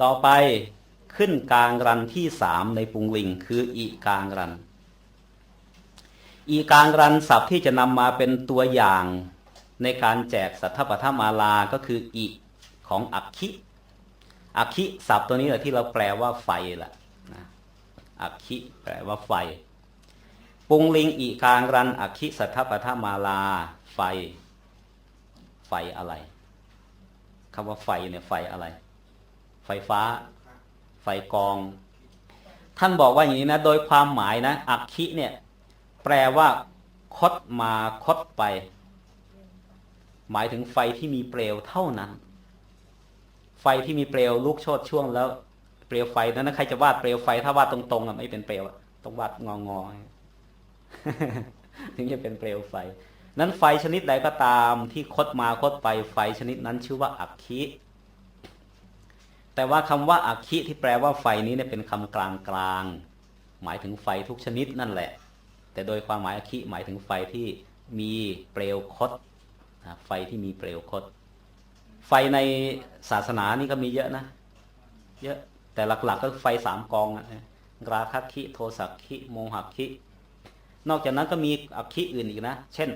ต่อไปขึ้นกลางรันที่สามในปุงลิง คืออีกลางรัน อีกลางรันศัพท์ที่จะนำมาเป็นตัวอย่างในการแจกสัทธปทมาลาก็คืออีของอักขิอักขิศัพท์ตัวนี้แหละที่เราแปลว่าไฟแหละนะอักขิแปลว่าไฟ ปุงลิงอีกลางรันอักขิสัทธปทมาลา ไฟ ไฟอะไรคำว่าไฟเนี่ยไฟอะไร ไฟฟ้า ไฟกอง ท่านบอกว่าอย่างนี้นะ โดยความหมายนะอักขิเนี่ย แปลว่า คดมาคดไป หมายถึงไฟที่มีเปลวเท่านั้น ไฟที่มีเปลวลุกโชดช่วงแล้ว เปลวไฟนั้นใครจะวาดเปลวไฟ ถ้าวาดตรงๆอะไม่เป็นเปลวต้องวาดงองอๆถึงจะเป็นเปลวไฟ นั้นไฟชนิดใดก็ตามที่คดมาคดไปไฟชนิดนั้นชื่อว่าอักขิ แต่ว่าคำว่าอักขิที่แปลว่าไฟนี้เนี่ยเป็นคำกลางกลางๆหมายถึงไฟทุกชนิดนั่นแหละ แต่โดยความหมายอักขิหมายถึงไฟที่มีเปลวคดไฟที่มีเปลวคดไฟในศาสนานี่ก็มีเยอะนะ เยอะแต่หลักๆก็ไฟสามกองนะราคะคิโทสักคิโมหคิ นอกจากนั้นก็มีอักขิอื่นอีกนะ เช่น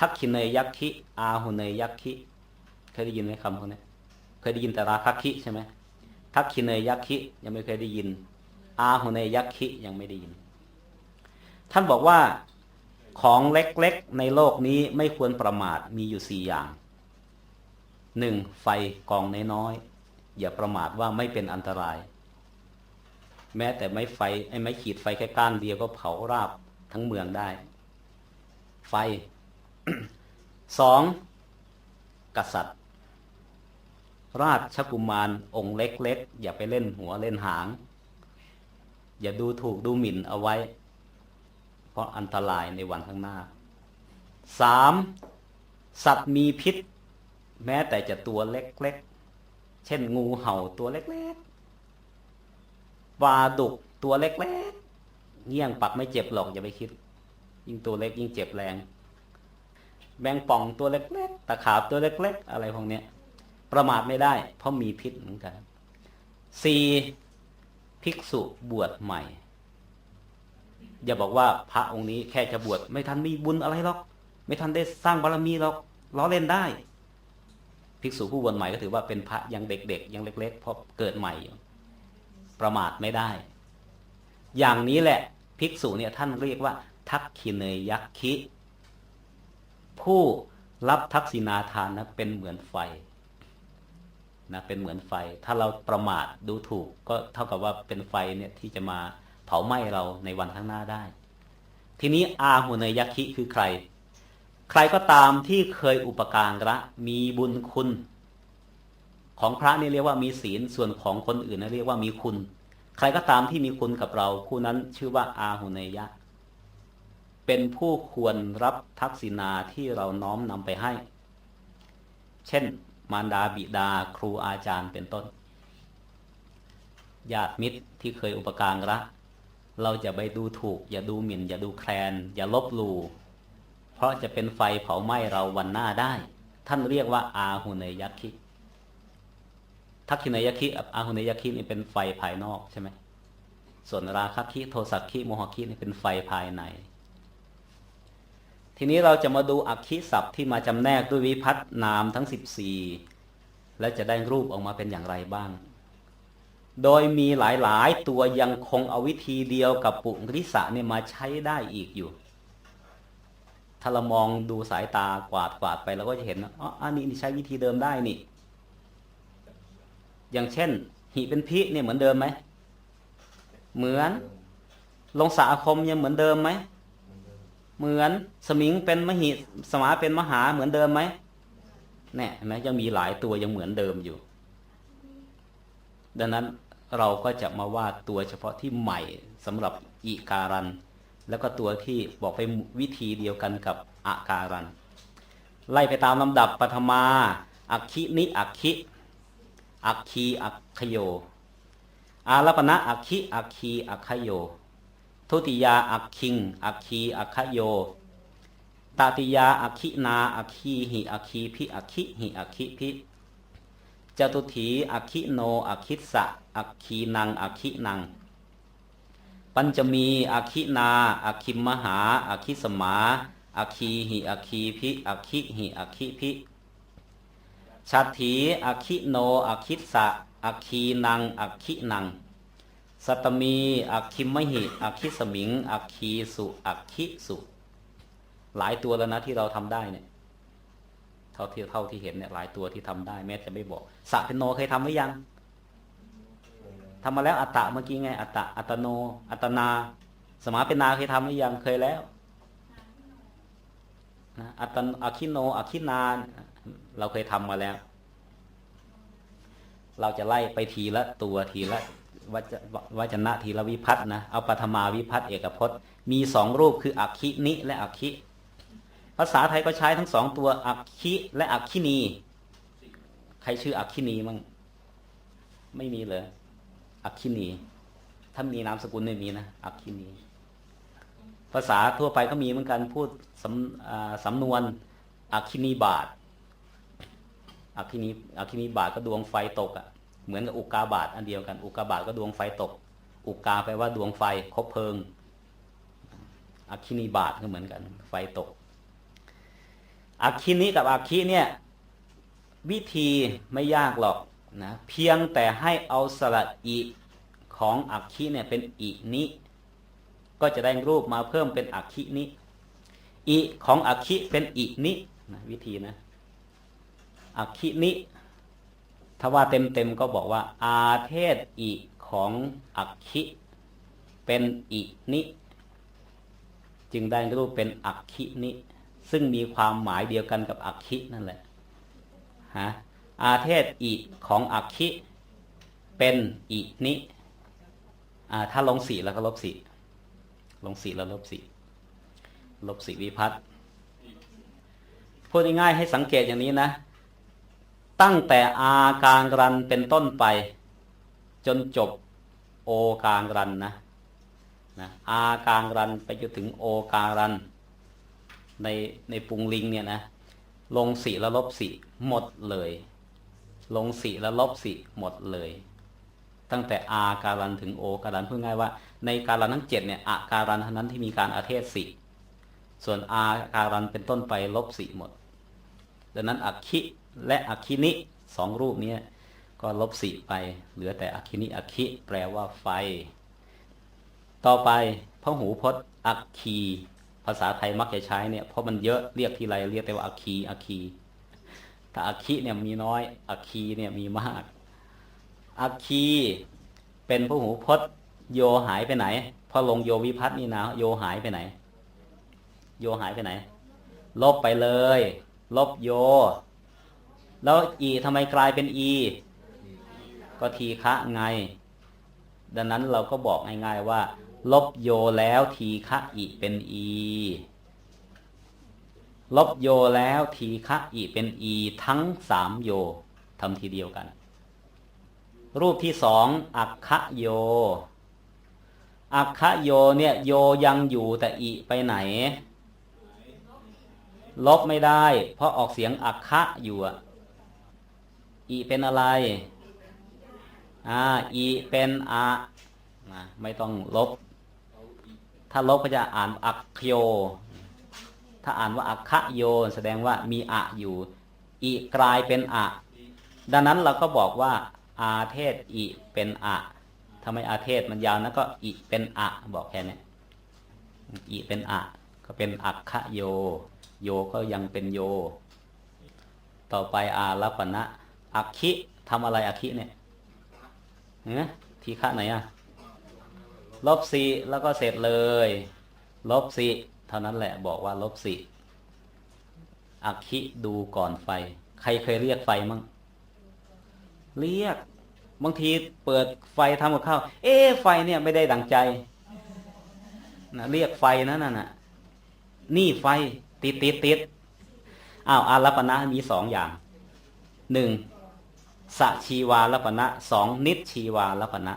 ทักขิเนยยักขิอาหุเนยยักขิเคยได้ยินไหมคำพวกนี้เคยได้ยินแต่ราคะคิใช่ไหม ทักขิเนยยักขิยังไม่เคยได้ยิน อาหุเนยยักขิยังไม่ได้ยิน ท่านบอกว่าของเล็กๆในโลกนี้ไม่ควรประมาทมีอยู่สี่อย่างหนึ่งไฟกองน้อยๆอย่าประมาทว่าไม่เป็นอันตราย แม้แต่ไม้ไฟไอ้ไม้ขีดไฟแค่ก้านเดียวก็เผาราบทั้งเมืองได้ ไฟสองกษัตริย์ ราชกุมารองค์เล็กๆ อย่าไปเล่นหัวเล่นหาง อย่าดูถูกดูหมิ่นเอาไว้ เพราะอันตรายในวันข้างหน้าสามสัตว์มีพิษ แม้แต่จะตัวเล็กๆ เช่นงูเห่าตัวเล็กๆปลาดุกตัวเล็กๆเงี้ยงปักไม่เจ็บหรอกอย่าไปคิด ยิ่งตัวเล็กยิ่งเจ็บแรงแมงป่องตัวเล็กๆตะขาบตัวเล็กๆ อะไรพวกเนี้ย ประมาทไม่ได้ เพราะมีพิษเหมือนกันสี่ภิกษุบวชใหม่ อย่าบอกว่าพระองค์นี้แค่จะบวชไม่ทันมีบุญอะไรหรอก ไม่ทันได้สร้างบารมีหรอกล้อเล่นได้ ภิกษุผู้บวชใหม่ก็ถือว่าเป็นพระยังเด็กๆยังเล็ก ๆ เพราะเกิดใหม่อยู่ประมาทไม่ได้ อย่างนี้แหละภิกษุเนี่ยท่านเรียกว่า ทักขิเนยยักขิผู้รับทักษิณาทานนะเป็นเหมือนไฟ นะเป็นเหมือนไฟ ถ้าเราประมาทดูถูกก็เท่ากับว่าเป็นไฟเนี่ยที่จะมาเผาไหม้เราในวันข้างหน้าได้ ทีนี้อาหุเนยักขิคือใคร ใครก็ตามที่เคยอุปการะมีบุญคุณ ของพระนี่เรียกว่ามีศีลส่วนของคนอื่นนะเรียกว่ามีคุณ ใครก็ตามที่มีคุณกับเราผู้นั้นชื่อว่าอาหุเนยยะเป็นผู้ควรรับทักษิณาที่เราน้อมนำไปให้ เช่น มารดาบิดาครูอาจารย์เป็นต้นญาติมิตรที่เคยอุปการะเราจะไปดูถูก อย่าดูหมิ่น อย่าดูแคลน อย่าลบหลู่เพราะจะเป็นไฟเผาไหม้เราวันหน้าได้ ท่านเรียกว่า อาหุเนยักขิทักขินยักขิอาหุเนยักขินี่เป็นไฟภายนอกใช่ไหมส่วนราคะขิโทสักขิโมหขินี่เป็นไฟภายใน ทีนี้เราจะมาดูอักขิศัพท์ที่มาจำแนกด้วยวิพัฒนามทั้ง 14 และจะได้รูปออกมาเป็นอย่างไรบ้าง โดยมีหลายๆ ตัวยังคงเอาวิธีเดียวกับปุริสะเนี่ยมาใช้ได้อีกอยู่ ถ้าเรามองดูสายตากวาดกวาดไปเราก็จะเห็นอ๋ออันนี้ใช้วิธีเดิมได้นี่ อย่างเช่น หิเป็นพิเนี่ยเหมือนเดิมไหม เหมือน ลงสาคมยังเหมือนเดิมไหม เหมือนสมิงเป็นมหิสมาเป็นมหาเหมือนเดิมไหมเนี่ยเห็นไหมยังมีหลายตัวยังเหมือนเดิมอยู่ ดังนั้นเราก็จะมาวาดตัวเฉพาะที่ใหม่สำหรับอีการัน แล้วก็ตัวที่บอกไปวิธีเดียวกันกับอาการัน ไล่ไปตามลำดับปฐมาอักขินิอักขิอักคีอักขโย อารัปณะอักขิอักคีอักขโย ทุติยาอักคิง อักคีอักขโยตาติยาอักขินาอักขีหิอักขีพิอักขิหิอักขิพิจตุถีอักคิโนอักคิสะอักคีนังอักคินัง ปัญจมีอักคินาอักคิมมหาอักคิสมาอักคีหิอักคีพิอักคิหิอักคิพิชัตถีอักคิโนอักคิสะอักคีนังอักคินัง สัตมีอักคิมมหิอักคิสมิงอักคีสุอักคิสุ หลายตัวแล้วนะที่เราทำได้เนี่ยเท่าที่เท่าที่เห็นเนี่ยหลายตัวที่ทำได้แม้จะไม่บอกสัพเพโนเคยทำหรือยังทำมาแล้วอัตตะเมื่อกี้ไงอัตตะอัตโน อัตนา สมาเป็นนาเคยทำหรือยังเคยแล้วนะอัตนอคิโนอคินานเราเคยทำมาแล้ว เราจะไล่ไปทีละตัวทีละ วจวจนะทีละวิพัฒน์นะเอาปัทมาวิพัฒน์เอกพจน์ มีสองรูปคืออักขินิและอักขิภาษาไทยก็ใช้ทั้งสองตัวอักขิและอักขินีใครชื่ออักขินีมั่งไม่มีเลยอักขินีถ้ามีนามสกุลไม่มีนะอักขินีภาษาทั่วไปก็มีเหมือนกันพูดสำสำนวนอักขินีบาทอักขินีอักขินีบาทก็ดวงไฟตกอะ่ะ เหมือนกับอุกาบาตอันเดียวกัน อุกาบาตก็ดวงไฟตก อุกาแปลว่าดวงไฟคบเพลิงอักขินีบาทก็เหมือนกัน ไฟตกอักขินีกับอักขิเนี่ยวิธีไม่ยากหรอกนะเพียงแต่ให้เอาสระอีของอักขิเนี่ยเป็นอีนิก็จะได้รูปมาเพิ่มเป็นอักขินิอีของอักขิเป็นอีนินะวิธีนะอักขินิ ถ้าว่าเต็มเต็มๆก็บอกว่า อาเทศอีของอักขิเป็นอีนิ จึงได้รูปเป็นอักขินิ ซึ่งมีความหมายเดียวกันกับอักขินั่นแหละฮะอาเทศอิของอักขิเป็นอินิอ่าถ้าลงสีแล้วก็ลบสีลงสีแล้วลบสีลบสีวิพัฒน์พูดง่ายๆให้สังเกตอย่างนี้นะ ตั้งแต่อากลางรันเป็นต้นไป จนจบโอกลางรันนะนะอากลางรันไปจนถึงโอกลางรัน ในในปุงลิงเนี่ยนะลงสีแล้วลบสีหมดเลย ลงสีแล้วลบสีหมดเลย ตั้งแต่อาการันถึงโอการันพูดง่ายว่า ในการันทั้งเจ็ดเนี่ยอาการันเท่านั้นที่มีการอาเทศสีส่วนอาการันเป็นต้นไปลบสีหมด ดังนั้นอักขิ และอักขินิสองรูปเนี้ก็ลบสีไป เหลือแต่อักขินิอักขิแปลว่าไฟ ต่อไปพหูพจน์อักคีภาษาไทยมักจะใช้เนี่ยเพราะมันเยอะเรียกทีไรเรียกแต่ว่าอัคคีอัคคีแต่อัคคีเนี่ยมีน้อยอัคคีเนี่ยมีมากอัคคีเป็นพหูพจน์ โยหายไปไหน พอลงโยวิพัฒน์นี่นะโยหายไปไหน โยหายไปไหน ลบไปเลย ลบโย แล้วอีทำไมกลายเป็นอี ก็ทีฆะไง ดังนั้นเราก็บอกง่ายๆว่า ลบโยแล้วทีฆะอีเป็นอี ลบโยแล้วทีฆะอีเป็นอีทั้งสามโยทำทีเดียวกัน รูปที่สองอักขะโยอักขะโยเนี่ยโยยังอยู่แต่อีไปไหน ลบไม่ได้ เพราะออกเสียงอักขะอยู่อะ อีเป็นอะไร อ่า อีเป็นอะนะไม่ต้องลบ ถ้าลบก็จะอ่านอักโย ถ้าอ่านว่าอักขะโย แสดงว่ามีอะอยู่ อีกลายเป็นอะ ดังนั้นเราก็บอกว่า อาเทศอีเป็นอะทำไมอาเทศมันยาวนะก็อีเป็นอะบอกแค่นี้อีเป็นอะ ก็เป็นอักขะโย โยก็ยังเป็นโย ต่อไปอารัปณะ อักขิทำอะไรอักขิเนี่ยเนไหมทีฆะไหนอะลบสี่แล้วก็เสร็จเลย ลบสี่เท่านั้นแหละบอกว่าลบสี่อักขิดูก่อนไฟ ใครเคยเรียกไฟมั่งเรียกบางทีเปิดไฟทำกับข้าวเอ๊ไฟเนี่ยไม่ได้ดังใจนะเรียกไฟนั่นน่ะนี่ไฟติดติดติดอ้าวอารัปณะมีสองอย่างหนึ่ง สชีวาลปณะสองนิชชีวาลปณะ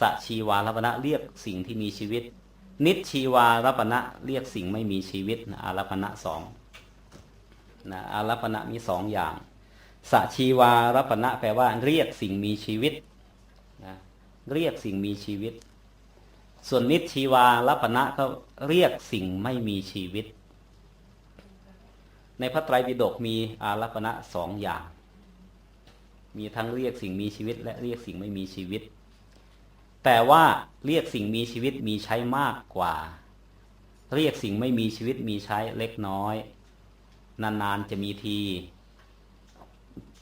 สชีวาลปณะเรียกสิ่งที่มีชีวิต นิชชีวาลปณะเรียกสิ่งไม่มีชีวิตนะอารัปณะสองนะอารัปณะมีสองอย่างสชีวารปณะแปลว่าเรียกสิ่งมีชีวิตนะเรียกสิ่งมีชีวิต ส่วนนิชีวารปณะก็เรียกสิ่งไม่มีชีวิต ในพระไตรปิฎกมีอารปณะสองอย่าง มีทั้งเรียกสิ่งมีชีวิต และเรียกสิ่งไม่มีชีวิต แต่ว่าเรียกสิ่งมีชีวิตมีใช้มากกว่า เรียกสิ่งไม่มีชีวิตมีใช้เล็กน้อย นานๆจะมีที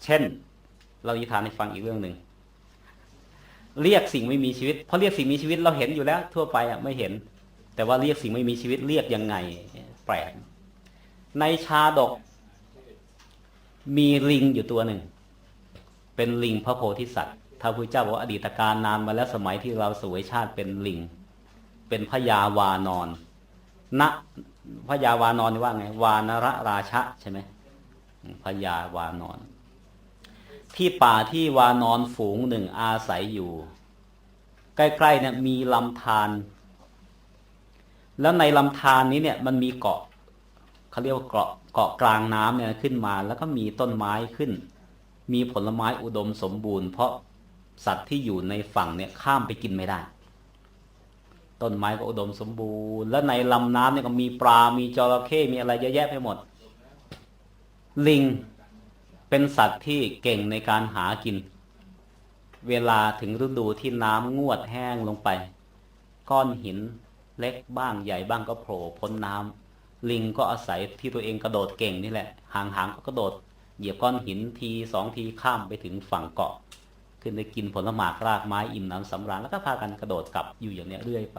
เช่น เรานิทานให้ฟังอีกเรื่องหนึ่งเรียกสิ่งไม่มีชีวิตเพราะเรียกสิ่งมีชีวิตเราเห็นอยู่แล้ว ทั่วไปอะไม่เห็น แต่ว่าเรียกสิ่งไม่มีชีวิตเรียกยังไง แปลกในชาดก มีลิงอยู่ตัวหนึ่ง เป็นลิงพระโพธิสัตว์ท้าวพุทธเจ้าบอกว่าอดีตการนานมาแล้วสมัยที่เราสวยชาติเป็นลิง เป็นพญาวานอนณพญาวานอนนี่ว่าไง วานรราชะใช่ไหมพญาวานอน ที่ป่าที่วานอนฝูงหนึ่งอาศัยอยู่ ใกล้ๆเนี่ยมีลำธารแล้วในลำธารนี้เนี่ยมันมีเกาะเขาเรียกว่าเกาะเกาะกลางน้ำเนี่ยขึ้นมา แล้วก็มีต้นไม้ขึ้น มีผลไม้อุดมสมบูรณ์ เพราะสัตว์ที่อยู่ในฝั่งเนี่ยข้ามไปกินไม่ได้ ต้นไม้ก็อุดมสมบูรณ์ แล้วในลำน้ำเนี่ยก็มีปลา มีจระเข้มีอะไรเยอะแยะไปหมด ลิงเป็นสัตว์ที่เก่งในการหากิน เวลาถึงฤดูที่น้ำงวดแห้งลงไป ก้อนหินเล็กบ้างใหญ่บ้างก็โผล่พ้นน้ำลิงก็อาศัยที่ตัวเองกระโดดเก่งนี่แหละห่างๆก็กระโดด เหยียบก้อนหินทีสองทีข้ามไปถึงฝั่งเกาะ ขึ้นไปกินผลหมากรากไม้อิ่มน้ำสำราญแล้วก็พากันกระโดดกลับอยู่อย่างเนี้ยเรื่อยไป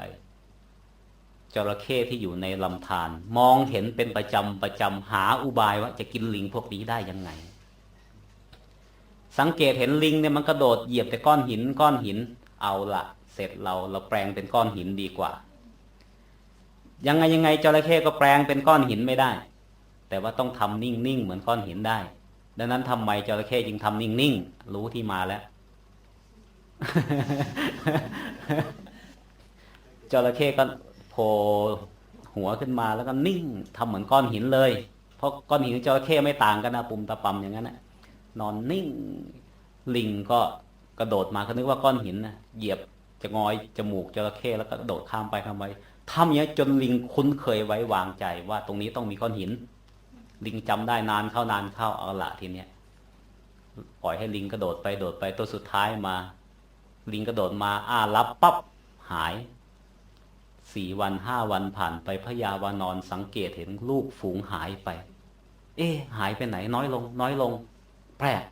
จระเข้ที่อยู่ในลำธารมองเห็นเป็นประจำประจำหาอุบายว่าจะกินลิงพวกนี้ได้ยังไง สังเกตเห็นลิงเนี่ยมันกระโดดเหยียบแต่ก้อนหินก้อนหินเอาละเสร็จเราเราแปลงเป็นก้อนหินดีกว่า ยังไงยังไงจระเข้ก็แปลงเป็นก้อนหินไม่ได้ แต่ว่าต้องทำนิ่งๆเหมือนก้อนหินได้ ดังนั้นทำไมจระเข้จึงทำนิ่งๆ รู้ที่มาแล้วจระเข้ก็โผล่หัวขึ้นมาแล้วก็นิ่งทำเหมือนก้อนหินเลย เพราะก้อนหินจระเข้ไม่ต่างกันนะปุ่มตะปำอย่างนั้นนะนอนนิ่งลิงก็กระโดดมาก็นึกว่าก้อนหินนะเหยียบจะงอยจมูกจระเข้แล้วก็กระโดดข้ามไปข้ามไปทำอย่างนี้จนลิงคุ้นเคยไว้วางใจว่าตรงนี้ต้องมีก้อนหิน ลิงจำได้นานเข้านานเข้าเอาละทีเนี้ยปล่อยให้ลิงกระโดดไปโดดไปตัวสุดท้ายมา ลิงกระโดดมาอ้ารับปั๊บหายสี่วันห้าวันผ่านไปพญาวานอนสังเกตเห็นลูกฝูงหายไป เอ๊หายไปไหนน้อยลง น้อยลง แปลก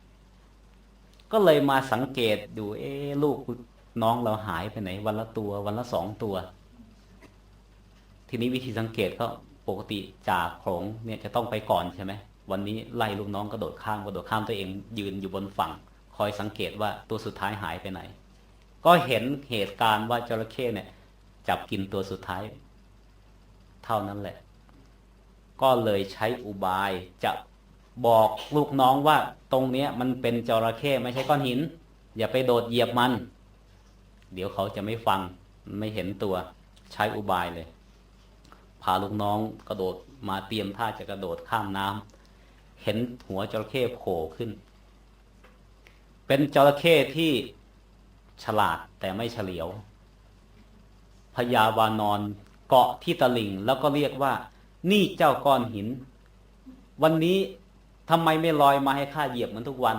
ก็เลยมาสังเกตดูเอ๊ลูกน้องเราหายไปไหน วันละตัว วันละสองตัว ทีนี้วิธีสังเกตก็ กติจ่าโขงเนี่ยจะต้องไปก่อนใช่ไหมวันนี้ไล่ลูกน้องกระโดดข้ามกระโดดข้ามตัวเองยืนอยู่บนฝั่ง คอยสังเกตว่าตัวสุดท้ายหายไปไหน ก็เห็นเหตุการณ์ว่าจระเข้เนี่ย จับกินตัวสุดท้าย เท่านั้นแหละ ก็เลยใช้อุบายจะบอกลูกน้องว่าตรงเนี้ยมันเป็นจระเข้ไม่ใช่ก้อนหิน อย่าไปโดดเหยียบมัน เดี๋ยวเขาจะไม่ฟังไม่เห็นตัวใช้อุบายเลย พาลูกน้องกระโดดมาเตรียมท่าจะกระโดดข้ามน้ำเห็นหัวจระเข้โผล่ขึ้น เป็นจระเข้ที่ฉลาดแต่ไม่เฉลียวพญาวานอนเกาะที่ตะลิงแล้วก็เรียกว่า นี่เจ้าก้อนหิน วันนี้ทำไมไม่ลอยมาให้ข้าเหยียบเหมือนทุกวัน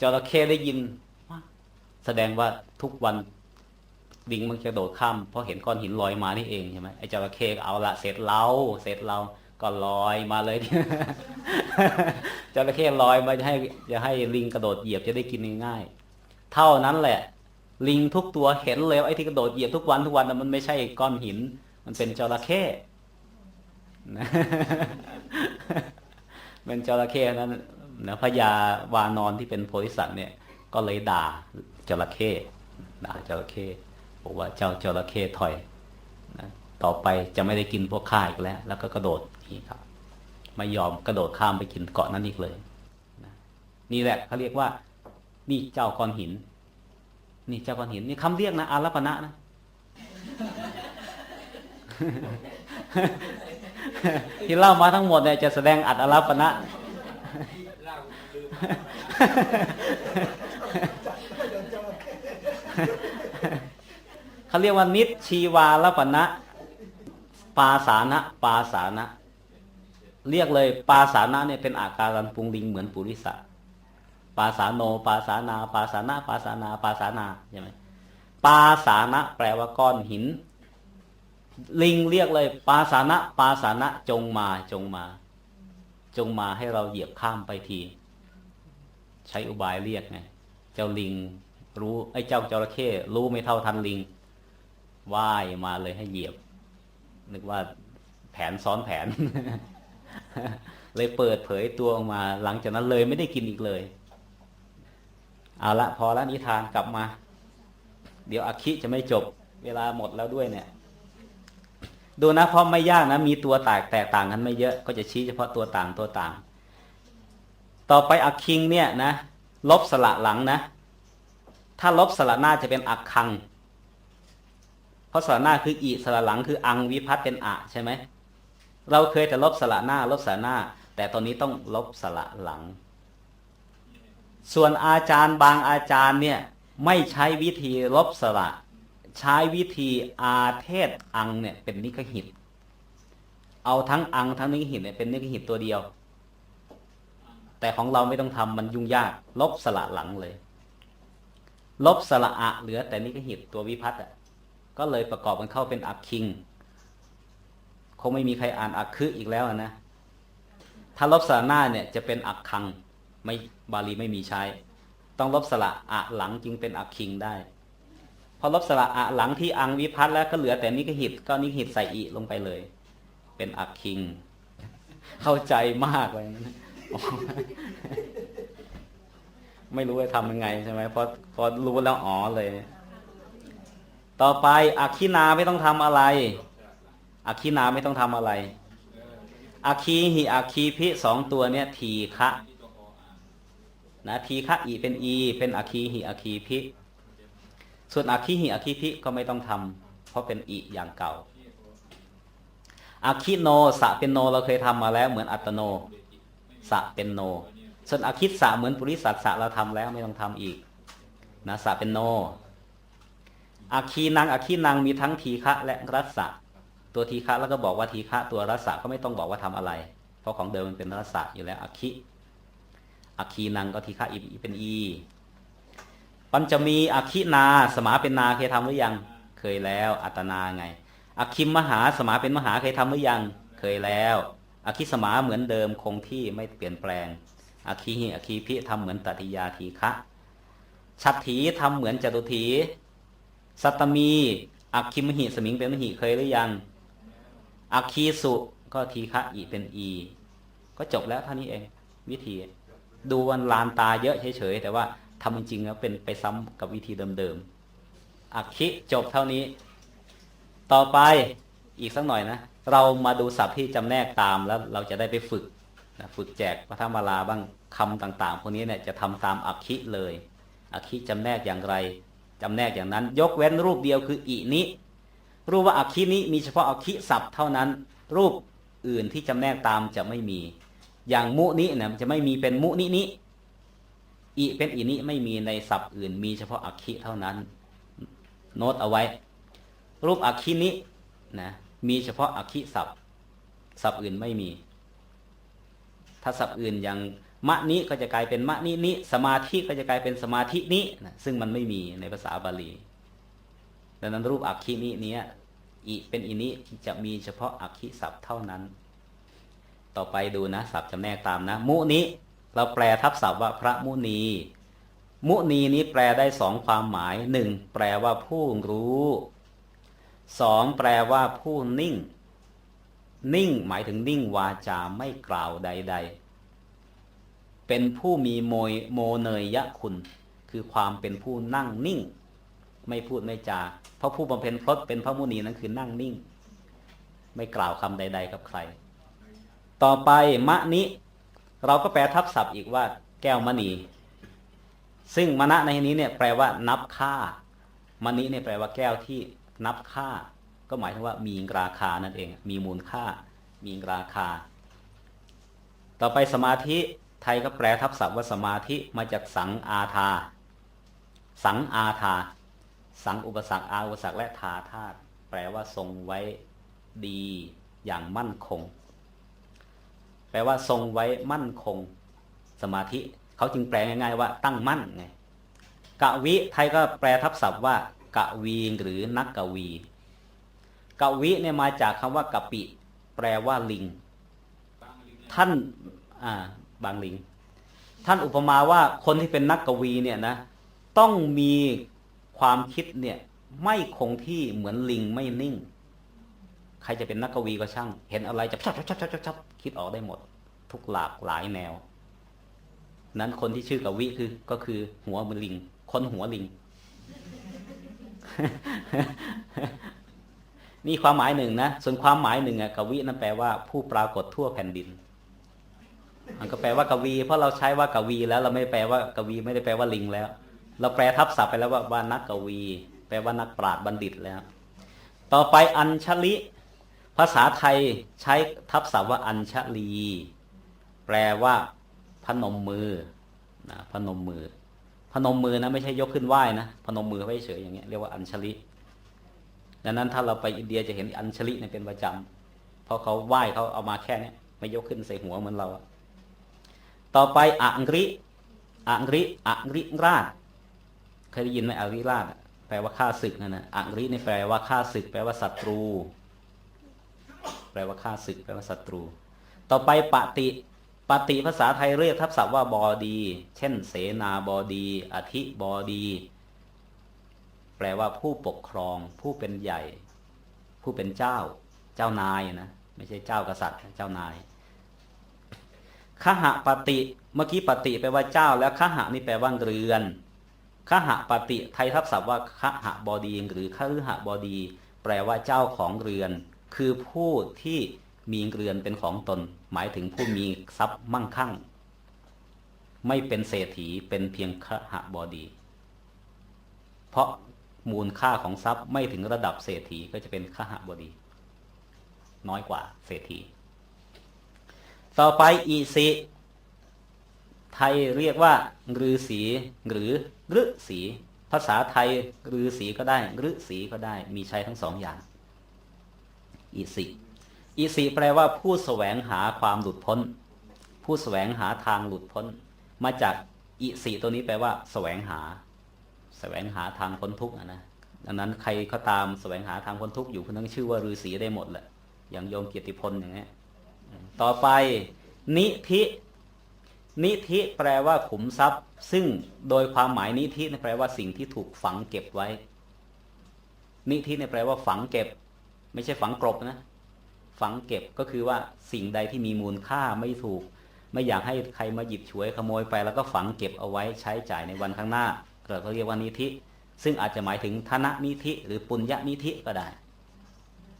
จระเข้ได้ยิน แสดงว่าทุกวัน ลิงมันจะโดดข้ามเพราะเห็นก้อนหินลอยมานี่เองใช่ไหมไอ้จระเข้เอาละเสร็จเราเสร็จเราก็ลอยมาเลยจระเข้ลอยมาจะให้จะให้ลิงกระโดดเหยียบจะได้กินง่ายๆเท่านั้นแหละ ลิงทุกตัวเห็นเลยว่าไอ้ที่กระโดดเหยียบทุกวันทุกวันน่ะมันไม่ใช่ก้อนหิน มันเป็นจระเข้นเป็นจระเข้นั้นนะพญาวานอนที่เป็นโพธิสัตว์เนี่ย ก็เลยด่าจระเข้ด่าจระเข้ บอกว่าเจ้าจระเข้ถอยนะต่อไปจะไม่ได้กินพวกข้าอีกแล้ว แล้วก็กระโดดนี่ครับ ไม่ยอมกระโดดข้ามไปกินเกาะนั้นอีกเลยนะนี่แหละเขาเรียกว่า นี่เจ้าก้อนหิน นี่เจ้าก้อนหิน นี่คำเรียกนะอารัปณะนะที่เล่ามาทั้งหมดเนี่ยจะแสดงอัตอลัปนะ เขาเรียกว่านิชชีวาลปณะปาสานะ ปาสานะ เรียกเลย ปาสานะเนี่ยเป็นอาการันปุงลิงเหมือนปุริสะปาสาโน ปาสานา ปาสานาปาสานา ปาสานาใช่ไหมปาสานะแปลว่าก้อนหิน ลิงเรียกเลย ปาสานะ ปาสานะจงมาจงมา จงมาให้เราเหยียบข้ามไปที ใช้อุบายเรียกไงเจ้าลิงรู้ไอ้เจ้าจระเข้รู้ไม่เท่าทันลิง ว่ายมาเลยให้เหยียบ นึกว่าแผนซ้อนแผน เลยเปิดเผยตัวออกมา หลังจากนั้นเลยไม่ได้กินอีกเลย เอาละพอละนิทานกลับมา เดี๋ยวอคิจะไม่จบ เวลาหมดแล้วด้วยเนี่ย ดูนะเพราะไม่ยากนะ มีตัวแตกแตกต่างกันไม่เยอะ ก็จะชี้เฉพาะตัวต่างตัวต่าง ต่อไปอคิงเนี่ยนะ ลบสระหลังนะ ถ้าลบสระหน้าจะเป็นอักคัง เพราะสระหน้าคืออีสระหลังคืออังวิพัตเป็นอะใช่ไหมเราเคยแต่ลบสระหน้า ลบสระหน้า แต่ตอนนี้ต้องลบสระหลัง ส่วนอาจารย์บางอาจารย์เนี่ยไม่ใช้วิธีลบสระใช้วิธีอาเทศอังเนี่ยเป็นนิกหิต เอาทั้งอังทั้งนิกหิตเนี่ยเป็นนิกหิตตัวเดียว แต่ของเราไม่ต้องทำมันยุ่งยาก ลบสระหลังเลย ลบสระอะเหลือแต่นิกหิตตัววิพัตอะ ก็เลยประกอบกันเข้าเป็นอักคิง คงไม่มีใครอ่านอักคืออีกแล้วนะถ้าลบสระหน้าเนี่ยจะเป็นอักคังไม่บาลีไม่มีใช้ ต้องลบสระอะหลังจึงเป็นอักคิงได้ พอลบสระอะหลังที่อังวิพัตแล้วก็เหลือแต่นิกหิตก็นิกหิตใส่อีลงไปเลย เป็นอักคิง เข้าใจมากเลยนะไม่รู้จะทำยังไงใช่ไหมพอพอรู้แล้วอ๋อเลย ต่อไปอักขินาไม่ต้องทำอะไรอักขินาไม่ต้องทำอะไรอัคคีหิอัคคีพิสองตัวเนี่ยทีฆะนะทีฆะอีเป็นอี เป็นอัคคีหิอัคคีพิส่วนอัคคีหิอัคคีพิก็ไม่ต้องทำเพราะเป็นอีอย่างเก่าอัคคิโนสะเป็นโนเราเคยทำมาแล้วเหมือนอัตโนสะเป็นโน ส่วนอาคิดสะเหมือนปุริสัตสะเราทำแล้วไม่ต้องทำอีกนะสะเป็นโน อาคีนังอาคีนังมีทั้งทีฆะและรัสสะตัวทีฆะแล้วก็บอกว่าทีฆะตัวรัสสะก็ไม่ต้องบอกว่าทำอะไร เพราะของเดิมมันเป็นรัสสะอยู่แล้วอาคิอาคีนังก็ทีฆะอีเป็นอีปัญจมีอาคินา สมาเป็นนาเคยทำหรือยัง เคยแล้วอัตนาไงอาคิมมหาสมาเป็นมหาเคยทำหรือยัง เคยแล้วอาคิสมาเหมือนเดิมคงที่ไม่เปลี่ยนแปลงอาคีหิอาคีพิทำเหมือนตติยาทีฆะชัตถีทำเหมือนจตุถี สัตตมี อักคิมหิสมิงเป็นมหิเคยหรือยัง อักคีสุก็ทีฆะอีเป็นอี ก็จบแล้วเท่านี้เอง วิธี ดูวันลานตาเยอะเฉยๆแต่ว่าทำจริงแล้วเป็นไปซ้ำกับวิธีเดิมๆ อักคิจบเท่านี้ ต่อไปอีกสักหน่อยนะ เรามาดูศัพท์ที่จำแนกตามแล้วเราจะได้ไปฝึกนะฝึกแจกพระธรรมลาบ้างคำต่างๆ พวกนี้เนี่ยจะทำตามอักคิเลย อักคิจำแนกอย่างไร จำแนกอย่างนั้น ยกเว้นรูปเดียวคืออินิรูปว่าอักคินี้มีเฉพาะอักคิศัพท์เท่านั้น รูปอื่นที่จำแนกตามจะไม่มี อย่างมุนินี่ยมันจะไม่มีเป็นมุนินิอิเป็นอินิไม่มีในศัพท์อื่น มีเฉพาะอักคิเท่านั้น โน้ตเอาไว้ รูปอักคินินะมีเฉพาะอักคิศัพท์ศัพท์อื่นไม่มี ถ้าศัพท์อื่นอย่าง มะนิก็จะกลายเป็นมะนินิสมาธิก็จะกลายเป็นสมาธินินะซึ่งมันไม่มีในภาษาบาลี ดังนั้นรูปอักขินิเนี้ยอิเป็นอินิจะมีเฉพาะอักขิศัพท์เท่านั้น ต่อไปดูนะศัพท์จำแนกตามนะ มุนิเราแปลทับศัพท์ว่าพระมุนี มุนีนี้แปลได้สองความหมายหนึ่งแปลว่าผู้รู้สองแปลว่าผู้นิ่ง นิ่งหมายถึงนิ่งวาจาไม่กล่าวใด ๆ เป็นผู้มีโมยโมเนยยะคุณ คือความเป็นผู้นั่งนิ่ง ไม่พูดไม่จา เพราะผู้บำเพ็ญพรตเป็นพระมุนีนั้นคือนั่งนิ่ง ไม่กล่าวคำใด ๆ กับใคร ต่อไปมะนิเราก็แปลทับศัพท์อีกว่า แก้วมณี ซึ่งมณะในที่นี้เนี่ยแปลว่านับค่ามณีเนี่ยแปลว่าแก้วที่นับค่า ก็หมายถึงว่ามีราคานั่นเอง มีมูลค่า มีราคา ต่อไปสมาธิ ไทยก็แปลทับศัพท์ว่าสมาธิมาจากสังอาทา สังอาทา สังอุปสรรคอาอุปสรรคและทาธาตุแปลว่าทรงไว้ดีอย่างมั่นคง แปลว่าทรงไว้มั่นคง สมาธิเขาจึงแปลง่าย ๆ ว่าตั้งมั่นไงกะวิไทยก็แปลทับศัพท์ว่ากะวีหรือนักกวีกะวิเนี่ยมาจากคำว่ากะปิ แปลว่าลิงบางลิงท่านอ่า บางลิง ท่านอุปมาว่าคนที่เป็นนักกวีเนี่ยนะ ต้องมีความคิดเนี่ยไม่คงที่เหมือนลิงไม่นิ่ง ใครจะเป็นนักกวีก็ช่าง เห็นอะไรจะชับชับชับชับชับคิดออกได้หมด ทุกหลากหลายแนว นั้นคนที่ชื่อกวีคือก็คือหัวมือนลิง คนหัวลิง นี่ความหมายหนึ่งนะ ส่วนความหมายหนึ่งอะกวีนั่นแปลว่าผู้ปรากฏทั่วแผ่นดิน มันก็แปลว่ากวี เพราะเราใช้ว่ากวีแล้วเราไม่แปลว่ากวีไม่ได้แปลว่าลิงแล้ว เราแปลทับศัพท์ไปแล้วว่าว่านักกวี แปลว่านักปราชญ์บัณฑิตแล้ว ต่อไปอัญชลิ ภาษาไทยใช้ทับศัพท์ว่าอัญชลี แปลว่า พนมมือนะพนมมือ พนมมือนะไม่ใช่ยกขึ้นไหว้นะพนมมือไว้เฉยอย่างเงี้ยเรียกว่าอัญชลิดังนั้นถ้าเราไปอินเดียจะเห็นอัญชลิเนี่ยเป็นประจำเพราะเขาไหว้เขาเอามาแค่นี้ไม่ยกขึ้นใส่หัวเหมือนเราอะ ต่อไปอังริอังริอังริราชเคยได้ยินไหมอังริราชแปลว่าข้าศึกนะนะอังรินี่แปลว่าข้าศึก แปลว่าศัตรู แปลว่าข้าศึก แปลว่าศัตรู ต่อไปปฏิปฏิภาษาไทยเรียกทับศัพท์ว่าบอดี เช่น เสนาบอดี อธิบอดี แปลว่าผู้ปกครอง ผู้เป็นใหญ่ ผู้เป็นเจ้า เจ้านายนะ ไม่ใช่เจ้ากษัตริย์ เจ้านาย ขหะปฏิ เมื่อกี้ปฏิแปลว่าเจ้า แล้วขหะนี่แปลว่าเรือนขหะปฏิไทยทับศัพท์ว่าขหะบดีหรือขฤหบดี แปลว่าเจ้าของเรือน คือผู้ที่มีเรือนเป็นของตน หมายถึงผู้มีทรัพย์มั่งคั่ง ไม่เป็นเศรษฐีเป็นเพียงขหบดี เพราะมูลค่าของทรัพย์ไม่ถึงระดับเศรษฐีก็จะเป็นขหบดี น้อยกว่าเศรษฐี ต่อไปอีสิ ไทยเรียกว่าฤาษีหรือฤษี ภาษาไทยฤาษีก็ได้ฤษีก็ได้ มีใช้ทั้งสองอย่างอีสิอีสิแปลว่าผู้แสวงหาความหลุดพ้น ผู้แสวงหาทางหลุดพ้น มาจากอีสิตัวนี้แปลว่าแสวงหาแสวงหาทางพ้นทุกข์นะดังนั้นใครก็ตามแสวงหาทางพ้นทุกข์อยู่คนนั้นชื่อว่าฤาษีได้หมดแหละอย่างโยมเกียรติพลอย่างเงี้ย ต่อไป นิธินิธิแปลว่าขุมทรัพย์ ซึ่งโดยความหมายนิธิเนี่ยแปลว่าสิ่งที่ถูกฝังเก็บไว้ นิธิเนี่ยแปลว่าฝังเก็บ ไม่ใช่ฝังกลบนะ ฝังเก็บก็คือว่าสิ่งใดที่มีมูลค่าไม่ถูก ไม่อยากให้ใครมาหยิบฉวยขโมยไป แล้วก็ฝังเก็บเอาไว้ใช้จ่ายในวันข้างหน้าเราเรียกว่านิธิ ซึ่งอาจจะหมายถึงธนนิธิ หรือปุญญนิธิก็ได้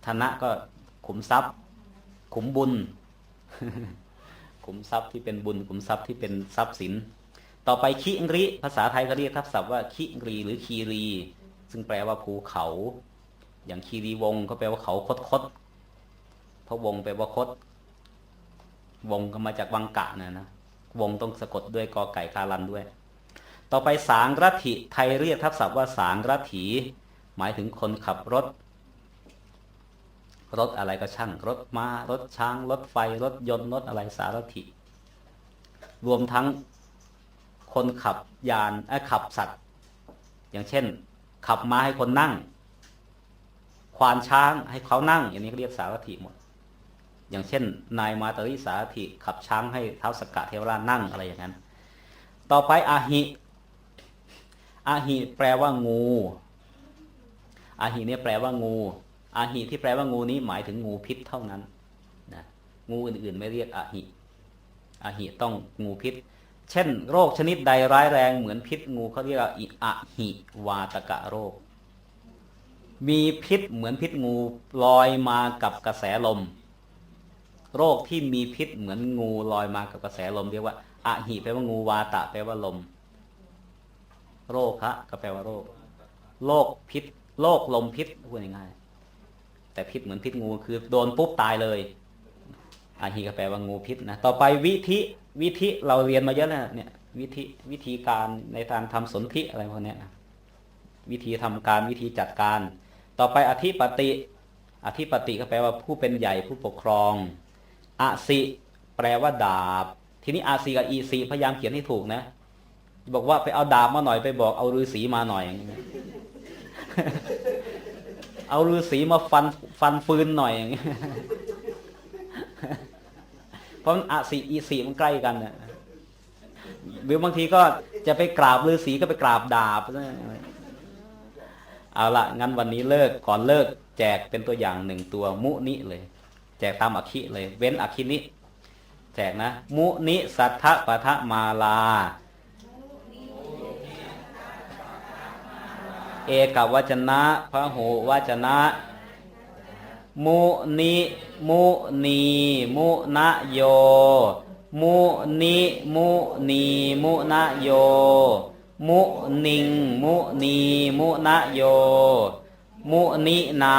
ธนะก็ขุมทรัพย์ ขุมบุญ ขุมทรัพย์ที่เป็นบุญขุมทรัพย์ที่เป็นทรัพย์สิน ต่อไปคิริภาษาไทยก็เรียกทับศัพท์ว่าคิรีหรือคีรี ซึ่งแปลว่าภูเขา อย่างคีรีวงก็แปลว่าเขาคดคดเพราะวงแปลว่าคด วงก็มาจากวังกะนะนะวงต้องสะกดด้วยกอไก่คารันด้วย ต่อไปสางรัฐิไทยเรียกทับศัพท์ว่าสางรัฐีหมายถึงคนขับรถ รถอะไรก็ช่าง รถมา้ารถช้าง รถไฟ รถยนต์ รถอะไรสารถิ รวมทั้งคนขับยานเอ้ขับสัตว์ อย่างเช่น ขับม้าให้คนนั่ง ควานช้างให้เขานั่ง อย่างนี้เรียกสารถิหมด อย่างเช่น นายมาตริสารถิขับช้างให้เท้าสกกะเทวราชนั่งอะไรอย่างนั้น ต่อไปอาหิ อาหิแปลว่างู อาหิเนี่ยแปลว่างู อาหิที่แปลว่างูนี้หมายถึงงูพิษเท่านั้นนะงูอื่นๆไม่เรียกอาหิอาหิต้องงูพิษ เช่น โรคชนิดใดร้ายแรงเหมือนพิษงูเขาเรียกว่าอิอะหิวาตกะโรค มีพิษเหมือนพิษงูลอยมากับกระแสลม โรคที่มีพิษเหมือนงูลอยมากับกระแสลมเรียกว่าอะหิแปลว่างูวาตะแปลว่าลม โรคฮะก็แปลว่าโรคโรคพิษโรคลมพิษพูดง่าย แต่พิษเหมือนพิษงูคือโดนปุ๊บตายเลยอาหีก็แปลว่างูพิษนะต่อไปวิธิวิธิเราเรียนมาเยอะแล้วเนี่ยวิธีวิธีการในการทำสนธิอะไรพวกนี้นะวิธีทำการวิธีจัดการ ต่อไปอธิปติอธิปติก็แปลว่าผู้เป็นใหญ่ผู้ปกครองอาสิแปลว่าดาบ ทีนี้อาสีกับอีสีพยายามเขียนให้ถูกนะ บอกว่าไปเอาดาบมาหน่อยไปบอกเอาฤาษีมาหน่อยอย่างเงี้ย เอาฤาษีมาฟันฟันฟืนหน่อยอย่างเงี้ยเพราะอาสีอีสีมันใกล้กันนะหรือบางทีก็จะไปกราบฤาษีก็ไปกราบดาบเอาละงั้นวันนี้เลิกก่อนเลิก แจกเป็นตัวอย่างหนึ่งตัวมุนิเลย แจกตามอคิเลย เว้นอคินิแจกนะ มุนิสัทธปะทะมาลา เอกวจนะพระหูวจนะ มุนิมุนีมุนโย มุนิมุนีมุนโย มุนิงมุนีมุนโย มุนินา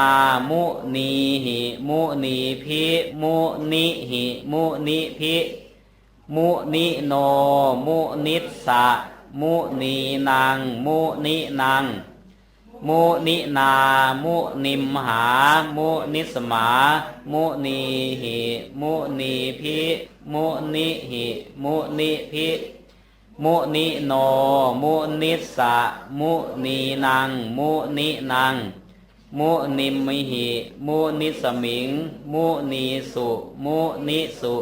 มุนีหิมุนีพิมุนิหิมุนิพิมุนิโน มุนิสสะมุนีนาง มุนินาง มุนินา มุนิมหา มุนิสมา มุนีหิ มุนีพิ มุนิหิ มุนิพิมุนิโน มุนิสะ มุนีนังมุนินังมุนิมหิ มุนิสมิง มุนีสุ มุนิสุ